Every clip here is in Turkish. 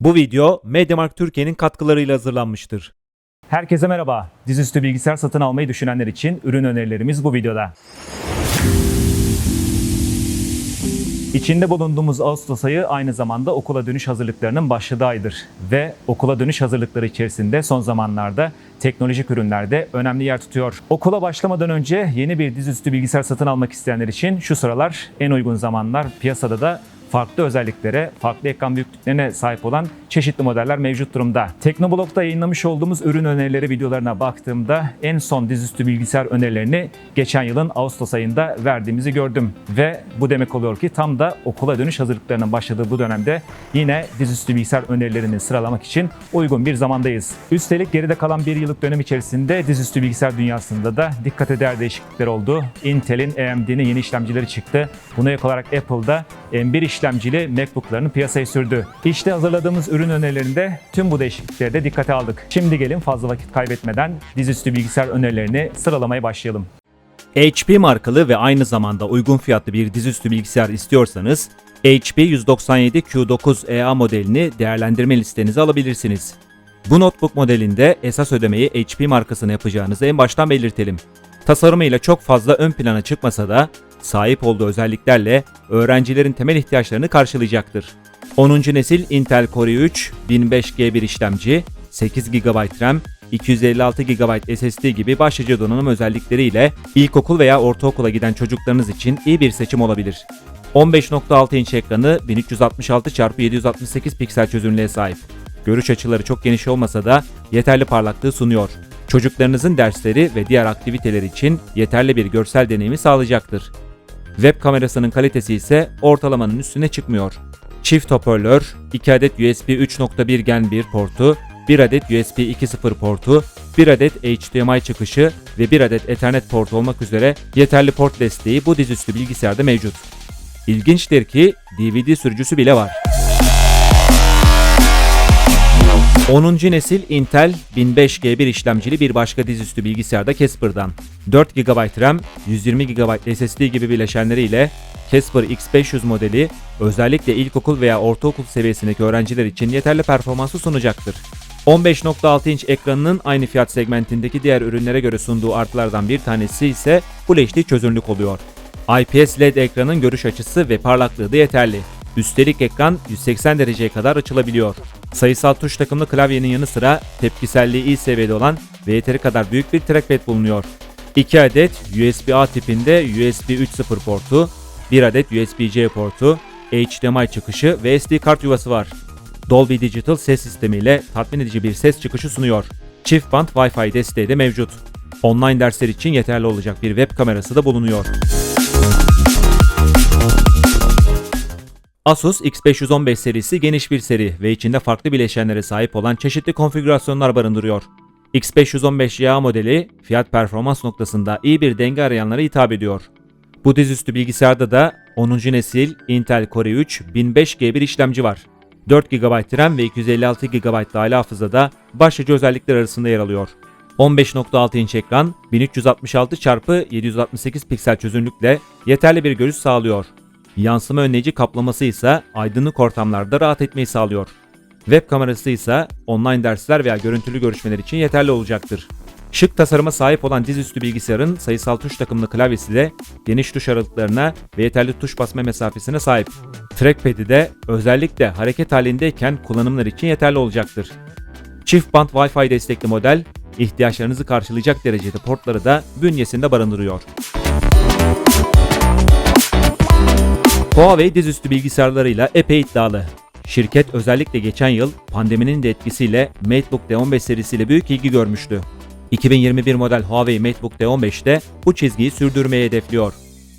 Bu video Mediamarkt Türkiye'nin katkılarıyla hazırlanmıştır. Herkese merhaba. Dizüstü bilgisayar satın almayı düşünenler için ürün önerilerimiz bu videoda. İçinde bulunduğumuz Ağustos ayı aynı zamanda okula dönüş hazırlıklarının başladığı aydır. Ve okula dönüş hazırlıkları içerisinde son zamanlarda teknolojik ürünlerde önemli yer tutuyor. Okula başlamadan önce yeni bir dizüstü bilgisayar satın almak isteyenler için şu sıralar en uygun zamanlar piyasada da farklı özelliklere, farklı ekran büyüklüklerine sahip olan çeşitli modeller mevcut durumda. Teknoblog'da yayınlamış olduğumuz ürün önerileri videolarına baktığımda en son dizüstü bilgisayar önerilerini geçen yılın Ağustos ayında verdiğimizi gördüm. Ve bu demek oluyor ki tam da okula dönüş hazırlıklarının başladığı bu dönemde yine dizüstü bilgisayar önerilerini sıralamak için uygun bir zamandayız. Üstelik geride kalan bir yıllık dönem içerisinde dizüstü bilgisayar dünyasında da dikkat eder değişiklikler oldu. Intel'in AMD'nin yeni işlemcileri çıktı. Buna ek olarak Apple'da M1 işlemcili MacBook'larını piyasaya sürdü. İşte hazırladığımız ürün önerilerinde tüm bu değişiklikleri de dikkate aldık. Şimdi gelin fazla vakit kaybetmeden dizüstü bilgisayar önerilerini sıralamaya başlayalım. HP markalı ve aynı zamanda uygun fiyatlı bir dizüstü bilgisayar istiyorsanız HP 197Q9EA modelini değerlendirme listenize alabilirsiniz. Bu notebook modelinde esas ödemeyi HP markasına yapacağınızı en baştan belirtelim. Tasarımıyla çok fazla ön plana çıkmasa da sahip olduğu özelliklerle öğrencilerin temel ihtiyaçlarını karşılayacaktır. 10. nesil Intel Core i3 1005G1 işlemci, 8 GB RAM, 256 GB SSD gibi başlıca donanım özellikleriyle ilkokul veya ortaokula giden çocuklarınız için iyi bir seçim olabilir. 15.6 inç ekranı 1366x768 piksel çözünürlüğe sahip. Görüş açıları çok geniş olmasa da yeterli parlaklığı sunuyor. Çocuklarınızın dersleri ve diğer aktiviteler için yeterli bir görsel deneyimi sağlayacaktır. Web kamerasının kalitesi ise ortalamanın üstüne çıkmıyor. Çift hoparlör, 2 adet USB 3.1 Gen 1 portu, 1 adet USB 2.0 portu, 1 adet HDMI çıkışı ve 1 adet Ethernet portu olmak üzere yeterli port desteği bu dizüstü bilgisayarda mevcut. İlginçtir ki DVD sürücüsü bile var. 10. nesil Intel 1005G1 işlemcili bir başka dizüstü bilgisayarda Casper'dan. 4 GB RAM, 120 GB SSD gibi bileşenleriyle Casper X500 modeli özellikle ilkokul veya ortaokul seviyesindeki öğrenciler için yeterli performansı sunacaktır. 15.6 inç ekranının aynı fiyat segmentindeki diğer ürünlere göre sunduğu artılardan bir tanesi ise Full HD çözünürlük oluyor. IPS LED ekranın görüş açısı ve parlaklığı da yeterli. Üstelik ekran 180 dereceye kadar açılabiliyor. Sayısal tuş takımlı klavyenin yanı sıra tepkiselliği iyi seviyede olan ve yeteri kadar büyük bir trackpad bulunuyor. 2 adet USB-A tipinde USB 3.0 portu, 1 adet USB-C portu, HDMI çıkışı ve SD kart yuvası var. Dolby Digital ses sistemiyle tatmin edici bir ses çıkışı sunuyor. Çift band Wi-Fi desteği de mevcut. Online dersler için yeterli olacak bir web kamerası da bulunuyor. Asus X515 serisi geniş bir seri ve içinde farklı bileşenlere sahip olan çeşitli konfigürasyonlar barındırıyor. X515YA modeli fiyat performans noktasında iyi bir denge arayanlara hitap ediyor. Bu dizüstü bilgisayarda da 10. nesil Intel Core i3 1005G1 işlemci var. 4 GB RAM ve 256 GB dahili hafızada başlıca özellikler arasında yer alıyor. 15.6 inç ekran 1366x768 piksel çözünürlükle yeterli bir görüş sağlıyor. Yansıma önleyici kaplaması ise aydınlık ortamlarda rahat etmeyi sağlıyor. Web kamerası ise online dersler veya görüntülü görüşmeler için yeterli olacaktır. Şık tasarıma sahip olan dizüstü bilgisayarın sayısal tuş takımlı klavyesi de geniş tuş aralıklarına ve yeterli tuş basma mesafesine sahip. Trackpad'i de özellikle hareket halindeyken kullanımlar için yeterli olacaktır. Çift band Wi-Fi destekli model, ihtiyaçlarınızı karşılayacak derecede portları da bünyesinde barındırıyor. Huawei dizüstü bilgisayarlarıyla epey iddialı. Şirket özellikle geçen yıl pandeminin de etkisiyle MateBook D15 serisiyle büyük ilgi görmüştü. 2021 model Huawei MateBook D15'te bu çizgiyi sürdürmeyi hedefliyor.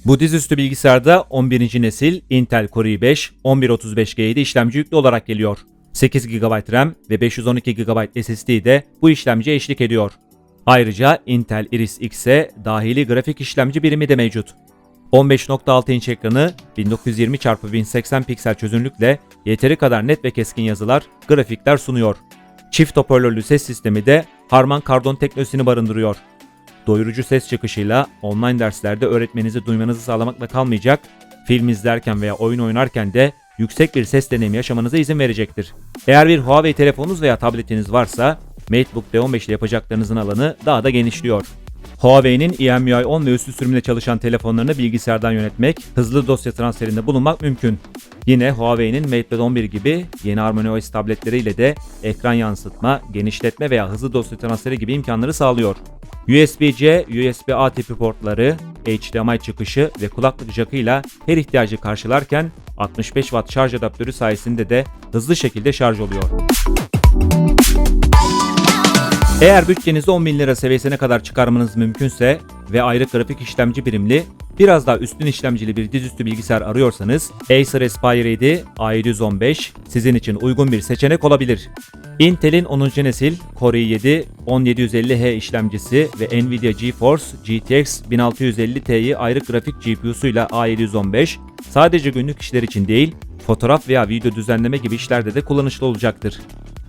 Bu dizüstü bilgisayarda 11. nesil Intel Core i5 1135G7 işlemci yüklü olarak geliyor. 8 GB RAM ve 512 GB SSD de bu işlemciye eşlik ediyor. Ayrıca Intel Iris X'e dahili grafik işlemci birimi de mevcut. 15.6 inç ekranı 1920x1080 piksel çözünürlükle yeteri kadar net ve keskin yazılar, grafikler sunuyor. Çift hoparlörlü ses sistemi de Harman Kardon teknolojisini barındırıyor. Doyurucu ses çıkışıyla online derslerde öğretmeninizi duymanızı sağlamakla kalmayacak, film izlerken veya oyun oynarken de yüksek bir ses deneyimi yaşamanıza izin verecektir. Eğer bir Huawei telefonunuz veya tabletiniz varsa MateBook D15 ile yapacaklarınızın alanı daha da genişliyor. Huawei'nin EMUI 10 ve üstü sürümüyle çalışan telefonlarını bilgisayardan yönetmek, hızlı dosya transferinde bulunmak mümkün. Yine Huawei'nin MatePad 11 gibi yeni HarmonyOS tabletleriyle de ekran yansıtma, genişletme veya hızlı dosya transferi gibi imkanları sağlıyor. USB-C, USB-A tipi portları, HDMI çıkışı ve kulaklık jackıyla her ihtiyacı karşılarken 65 Watt şarj adaptörü sayesinde de hızlı şekilde şarj oluyor. Eğer bütçenizi 10 bin lira seviyesine kadar çıkarmanız mümkünse ve ayrı grafik işlemci birimli, biraz daha üstün işlemcili bir dizüstü bilgisayar arıyorsanız Acer Aspire 7 A715 sizin için uygun bir seçenek olabilir. Intel'in 10. nesil Core i7 10750H işlemcisi ve Nvidia GeForce GTX 1650 Ti ayrı grafik GPU'suyla A715 sadece günlük işler için değil, fotoğraf veya video düzenleme gibi işlerde de kullanışlı olacaktır.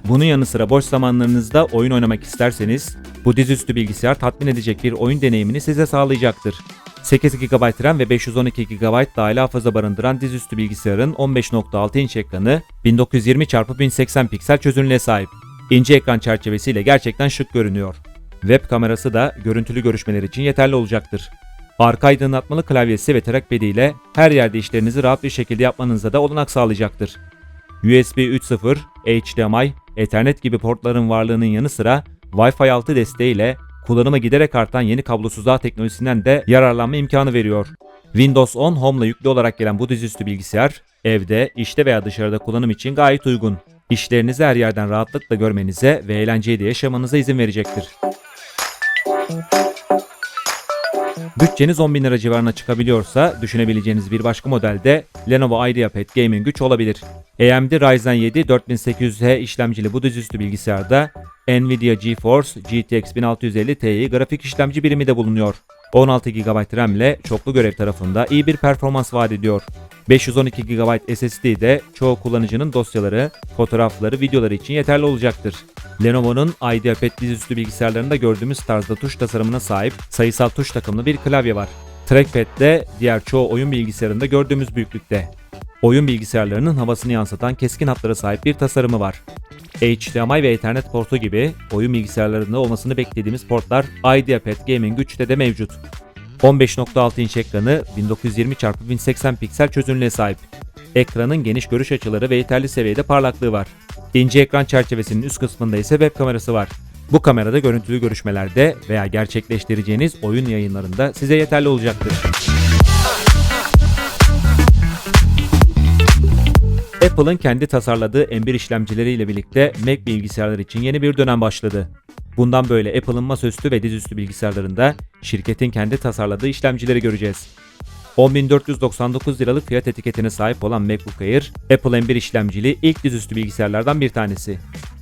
Bunun yanı sıra boş zamanlarınızda oyun oynamak isterseniz bu dizüstü bilgisayar tatmin edecek bir oyun deneyimini size sağlayacaktır. 8 GB RAM ve 512 GB dahil hafıza barındıran dizüstü bilgisayarın 15.6 inç ekranı 1920x1080 piksel çözünürlüğe sahip. İnce ekran çerçevesiyle gerçekten şık görünüyor. Web kamerası da görüntülü görüşmeler için yeterli olacaktır. Arka aydınlatmalı klavyesi ve trackpad ile her yerde işlerinizi rahat bir şekilde yapmanıza da olanak sağlayacaktır. USB 3.0, HDMI, Ethernet gibi portların varlığının yanı sıra Wi-Fi 6 desteğiyle kullanıma giderek artan yeni kablosuz ağ teknolojisinden de yararlanma imkanı veriyor. Windows 10 Home'la yüklü olarak gelen bu dizüstü bilgisayar, evde, işte veya dışarıda kullanım için gayet uygun. İşlerinizi her yerden rahatlıkla görmenize ve eğlenceyi de yaşamanıza izin verecektir. Bütçeniz 10 bin lira civarına çıkabiliyorsa düşünebileceğiniz bir başka modelde Lenovo IdeaPad Gaming güç olabilir. AMD Ryzen 7 4800H işlemcili bu dizüstü bilgisayarda Nvidia GeForce GTX 1650 Ti grafik işlemci birimi de bulunuyor. 16 GB RAM ile çoklu görev tarafında iyi bir performans vaat ediyor. 512 GB SSD de çoğu kullanıcının dosyaları, fotoğrafları, videoları için yeterli olacaktır. Lenovo'nun IdeaPad dizüstü bilgisayarlarında gördüğümüz tarzda tuş tasarımına sahip sayısal tuş takımlı bir klavye var. Trackpad de diğer çoğu oyun bilgisayarında gördüğümüz büyüklükte. Oyun bilgisayarlarının havasını yansıtan keskin hatlara sahip bir tasarımı var. HDMI ve Ethernet portu gibi oyun bilgisayarlarında olmasını beklediğimiz portlar IdeaPad Gaming güçte de mevcut. 15.6 inç ekranı 1920x1080 piksel çözünürlüğe sahip. Ekranın geniş görüş açıları ve yeterli seviyede parlaklığı var. İnce ekran çerçevesinin üst kısmında ise web kamerası var. Bu kamerada görüntülü görüşmelerde veya gerçekleştireceğiniz oyun yayınlarında size yeterli olacaktır. Apple'ın kendi tasarladığı M1 işlemcileriyle birlikte Mac bilgisayarlar için yeni bir dönem başladı. Bundan böyle Apple'ın masaüstü ve dizüstü bilgisayarlarında şirketin kendi tasarladığı işlemcileri göreceğiz. 10.499 liralık fiyat etiketine sahip olan MacBook Air, Apple M1 işlemcili ilk dizüstü bilgisayarlardan bir tanesi.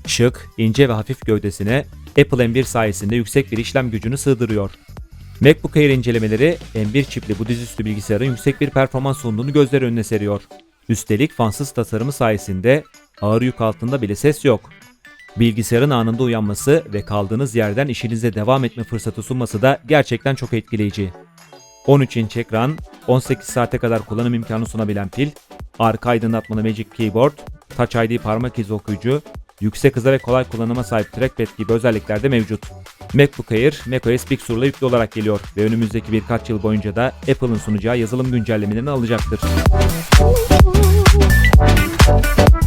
Şık, ince ve hafif gövdesine Apple M1 sayesinde yüksek bir işlem gücünü sığdırıyor. MacBook Air incelemeleri M1 çipli bu dizüstü bilgisayarın yüksek bir performans sunduğunu gözler önüne seriyor. Üstelik fansız tasarımı sayesinde ağır yük altında bile ses yok. Bilgisayarın anında uyanması ve kaldığınız yerden işinize devam etme fırsatı sunması da gerçekten çok etkileyici. 13 inç ekran, 18 saate kadar kullanım imkanı sunabilen pil, arka aydınlatmalı Magic Keyboard, Touch ID parmak izi okuyucu, yüksek hıza ve kolay kullanıma sahip trackpad gibi özellikler de mevcut. MacBook Air, macOS Big Sur'la yüklü olarak geliyor ve önümüzdeki birkaç yıl boyunca da Apple'ın sunacağı yazılım güncellemelerini alacaktır. Thank you.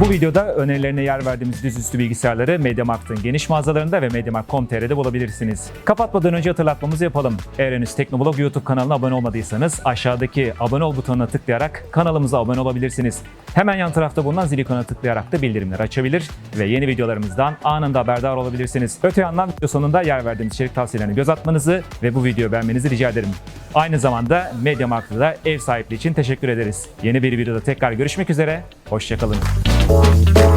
Bu videoda önerilerine yer verdiğimiz dizüstü bilgisayarları MediaMarkt'ın geniş mağazalarında ve MediaMarkt.com.tr'de bulabilirsiniz. Kapatmadan önce hatırlatmamızı yapalım. Eğer henüz Teknoblog YouTube kanalına abone olmadıysanız aşağıdaki abone ol butonuna tıklayarak kanalımıza abone olabilirsiniz. Hemen yan tarafta bulunan zil ikonuna tıklayarak da bildirimleri açabilir ve yeni videolarımızdan anında haberdar olabilirsiniz. Öte yandan video sonunda yer verdiğimiz içerik tavsiyelerine göz atmanızı ve bu videoyu beğenmenizi rica ederim. Aynı zamanda MediaMarkt'ta da ev sahipliği için teşekkür ederiz. Yeni bir videoda tekrar görüşmek üzere, hoşçakalın. Thank